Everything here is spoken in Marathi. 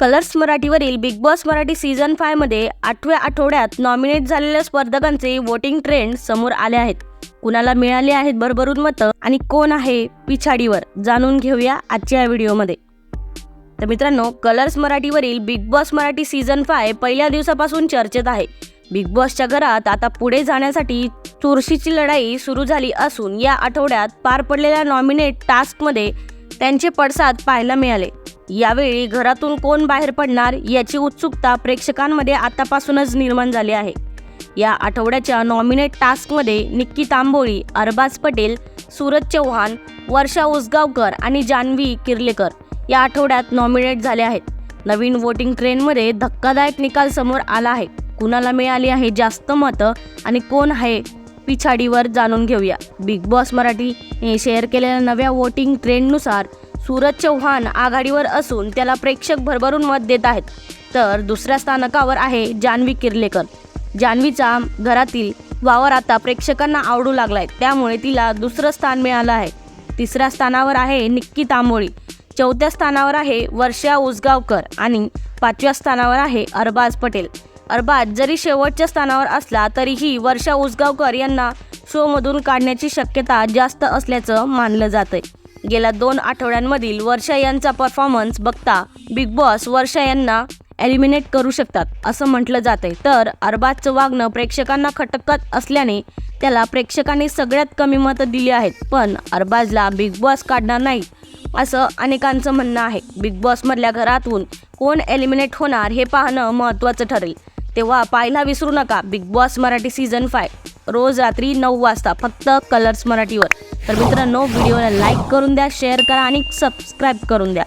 कलर्स मराठीवरील बिग बॉस मराठी सीझन फायमध्ये आठव्या आठवड्यात नॉमिनेट झालेल्या स्पर्धकांचे वोटिंग ट्रेंड समोर आले आहेत. कुणाला मिळाले आहेत भरभरून मतं आणि कोण आहे पिछाडीवर जाणून घेऊया आजच्या या व्हिडिओमध्ये. तर मित्रांनो Colors मराठीवरील Bigg Boss Marathi season five पहिल्या दिवसापासून चर्चेत आहे. बिग बॉसच्या घरात आता पुढे जाण्यासाठी चुरशीची लढाई सुरू झाली असून या आठवड्यात पार पडलेल्या नॉमिनेट टास्कमध्ये त्यांचे पडसाद पाहायला मिळाले. यावेळी घरातून कोण बाहेर पडणार याची उत्सुकता प्रेक्षकांमध्ये आतापासूनच निर्माण झाली आहे. या आठवड्याच्या नॉमिनेट टास्कमध्ये निक्की तांबोळी अरबाज पटेल सूरज चव्हाण वर्षा उसगावकर आणि जान्हवी किर्लेकर या आठवड्यात नॉमिनेट झाले आहेत. नवीन वोटिंग ट्रेनमध्ये धक्कादायक निकाल समोर आला आहे. कुणाला मिळाली आहे जास्त मतं आणि कोण आहे पिछाडीवर जाणून घेऊया. बिग बॉस मराठी हे शेअर केलेल्या नव्या वोटिंग ट्रेंडनुसार सूरज चव्हाण आघाडीवर असून त्याला प्रेक्षक भरभरून मत देत आहेत. तर दुसऱ्या स्थानकावर आहे जान्हवी किर्लेकर. जान्हवीचा घरातील वावर आता प्रेक्षकांना आवडू लागलाय. त्यामुळे तिला दुसरं स्थान मिळालं आहे. तिसऱ्या स्थानावर आहे निक्की तांबोळी. चौथ्या स्थानावर आहे वर्षा उसगावकर आणि पाचव्या स्थानावर आहे अरबाज पटेल. अरबाज जरी शेवटच्या स्थानावर असला तरीही वर्षा उसगावकर यांना शोमधून काढण्याची शक्यता जास्त असल्याचं मानलं जातं गेल्या दोन आठवड्यांमधील वर्षा यांचा परफॉर्मन्स बघता बिग बॉस वर्षा यांना एलिमिनेट करू शकतात असं म्हटलं जातंय. तर अरबाजचं वागणं प्रेक्षकांना खटकत असल्याने त्याला प्रेक्षकांनी सगळ्यात कमी मतं दिली आहेत पण अरबाजला बिग बॉस काढणार नाही असं अनेकांचं म्हणणं आहे. बिग बॉसमधल्या घरातून कोण एलिमिनेट होणार हे पाहणं महत्त्वाचं ठरेल. तेव्हा पाहायला विसरू नका Bigg Boss Marathi season five रोज रात्री नऊ वाजता फक्त कलर्स मराठीवर. तर मित्रांनो व्हिडिओला लाईक करून द्या शेअर करा आणि सबस्क्राईब करून द्या.